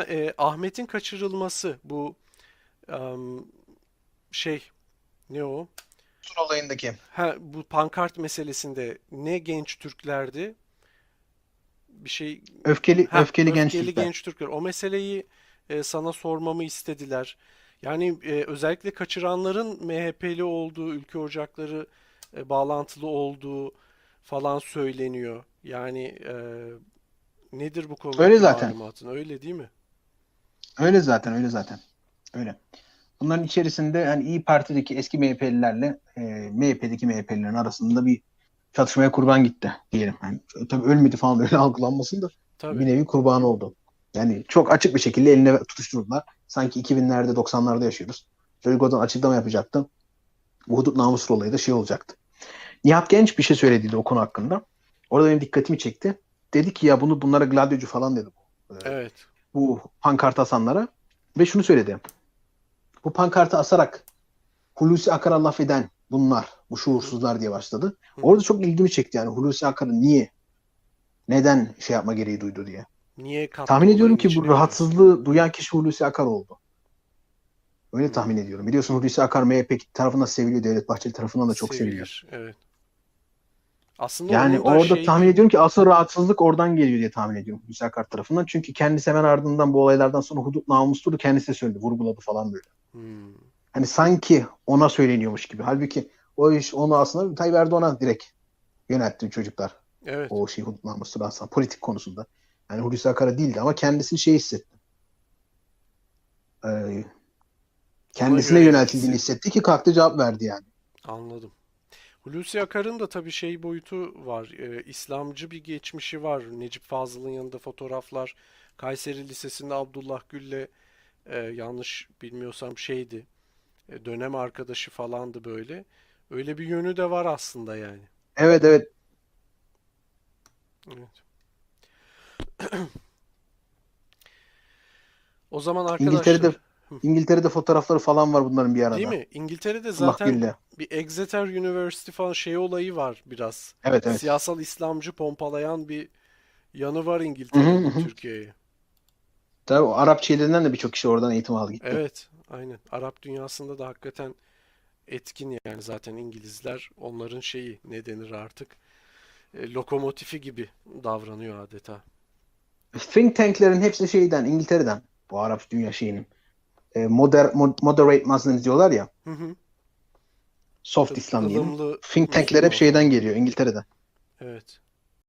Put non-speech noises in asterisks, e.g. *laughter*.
e, Ahmet'in kaçırılması bu em, şey ne o? Sur olayındaki. Ha, bu pankart meselesinde ne genç Türklerdi? Bir şey Öfkeli ha, öfkeli genç öfkeli Türkler. genç Türkler. O meseleyi e, sana sormamı istediler. Yani e, özellikle kaçıranların MHP'li olduğu, ülke ocakları e, bağlantılı olduğu falan söyleniyor. Yani e, nedir bu Öyle konudaki zaten. Öyle değil mi? Öyle zaten, öyle zaten. Öyle. Bunların içerisinde yani İyi Parti'deki eski MHP'lilerle e, MHP'deki MHP'lilerin arasında bir çatışmaya kurban gitti diyelim. Yani, tabii ölmedi falan *laughs* öyle algılanmasın da bir Tabii. nevi kurban oldu. Yani çok açık bir şekilde eline tutuşturdular. Sanki 2000'lerde 90'larda yaşıyoruz. Oradan açıklama yapacaktı. Bu hudut namus olayı da şey olacaktı. Nihat Genç bir şey söylediydi o konu hakkında. Orada benim dikkatimi çekti. Dedi ki ya bunu bunlara gladyocu falan dedi. Evet. Bu pankart asanlara ve şunu söyledi. Bu pankartı asarak Hulusi Akar'a laf eden bunlar, bu şuursuzlar diye başladı. Orada çok ilgimi çekti yani Hulusi Akar'ı niye, neden şey yapma gereği duydu diye. Niye Tahmin ediyorum ki bu rahatsızlığı duyan kişi Hulusi Akar oldu. Öyle tahmin ediyorum. Biliyorsun Hulusi Akar MHP tarafından seviliyor, Devlet Bahçeli tarafından da çok seviliyor. Sevilir. Evet. Aslında Yani orada şey tahmin ediyorum ki asıl rahatsızlık oradan geliyor diye tahmin ediyorum Hulusi Akar tarafından. Çünkü kendisi hemen ardından bu olaylardan sonra hudut namusludur kendisi de söyledi, vurguladı falan böyle. Hmm. Hani sanki ona söyleniyormuş gibi. Halbuki o iş onu aslında Tayyip Erdoğan'a direkt yöneltti çocuklar. Evet. O şey hudut namusu aslında politik konusunda. Yani Hulusi Akar'a değildi ama kendisi şey hissetti. Ee, kendisine yöneltildiğini hissetti ki kalktı cevap verdi yani. Anladım. Hulusi Akar'ın da tabii şey boyutu var. e, İslamcı bir geçmişi var. Necip Fazıl'ın yanında fotoğraflar. Kayseri Lisesi'nde Abdullah Gül'le e, yanlış bilmiyorsam şeydi. e, dönem arkadaşı falandı böyle. Öyle bir yönü de var aslında yani. Evet evet. Evet. *clears throat* O zaman arkadaşlar, İngiltere'de fotoğrafları falan var bunların bir arada. değil mi? İngiltere'de zaten bir Exeter University falan şey olayı var biraz. Evet evet. Siyasal İslamcı pompalayan bir yanı var hı. Türkiye'ye. Tabii o Arap şeylerinden de birçok kişi oradan eğitim aldı gitti. Evet, aynen. Arap dünyasında da hakikaten etkin yani zaten İngilizler onların şeyi ne denir artık e, lokomotifi gibi davranıyor adeta. Think tank'lerin hepsi şeyden, İngiltere'den. Bu Arap dünya şeyinin. E, moder, mod- moderate Muslims diyorlar ya. Hı hı. Soft I- İslam diyelim. Think tank'ler hep Müslüman şeyden geliyor, İngiltere'den. Evet.